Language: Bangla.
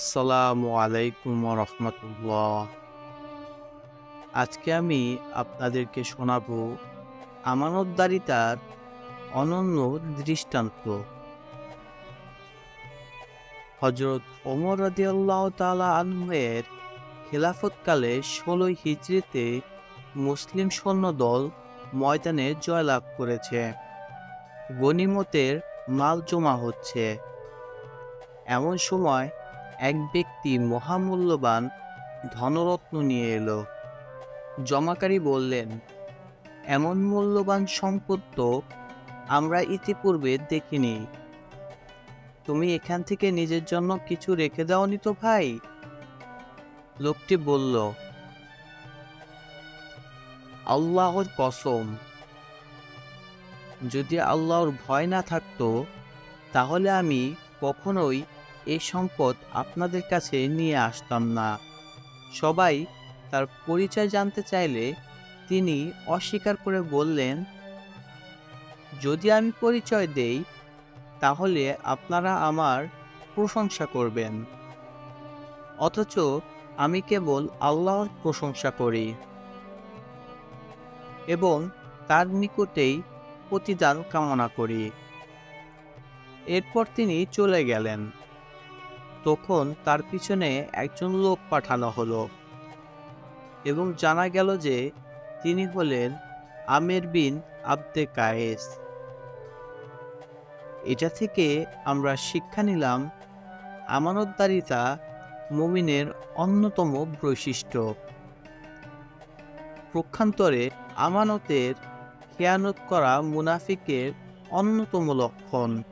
আসসালামু আলাইকুম রহমতুল্লাহ। আজকে আমি আপনাদেরকে শোনাবো আমানতদারিতার অনন্য দৃষ্টান্ত। হজরত ওমর রাদিয়াল্লাহ তাআলা আনহের খেলাফতকালে ষোলোই হিজরিতে মুসলিম সৈন্যদল ময়দানে জয়লাভ করেছে। গনিমতের মাল জমা হচ্ছে। এমন সময় এক ব্যক্তি মহামূল্যবান ধনরত্ন নিয়ে এলো। জমাকারী বললেন, এমন মূল্যবান সম্পদ তো আমরা ইতিপূর্বে দেখিনি। তুমি এখান থেকে নিজের জন্য কিছু রেখে দাওনি তো ভাই? লোকটি বলল, আল্লাহর কসম, যদি আল্লাহর ভয় না থাকতো, তাহলে আমি কখনোই এই সম্পদ আপনাদের কাছে নিয়ে আসতাম না। সবাই তার পরিচয় জানতে চাইলে তিনি অস্বীকার করে বললেন, যদি আমি পরিচয় দেই, তাহলে আপনারা আমার প্রশংসা করবেন। অথচ আমি কেবল আল্লাহর প্রশংসা করি এবং তার নিকটেই প্রতিদান কামনা করি। এরপর তিনি চলে গেলেন। তখন তার পিছনে একজন লোক পাঠানো হলো এবং জানা গেল যে তিনি হলেন আমের বিন আব্দে কায়েস। এটা থেকে আমরা শিক্ষা নিলাম আমানতদারিতা মুমিনের অন্যতম বৈশিষ্ট্য। প্রক্ষান্তরে আমানতের খেয়ানত করা মুনাফিকের অন্যতম লক্ষণ।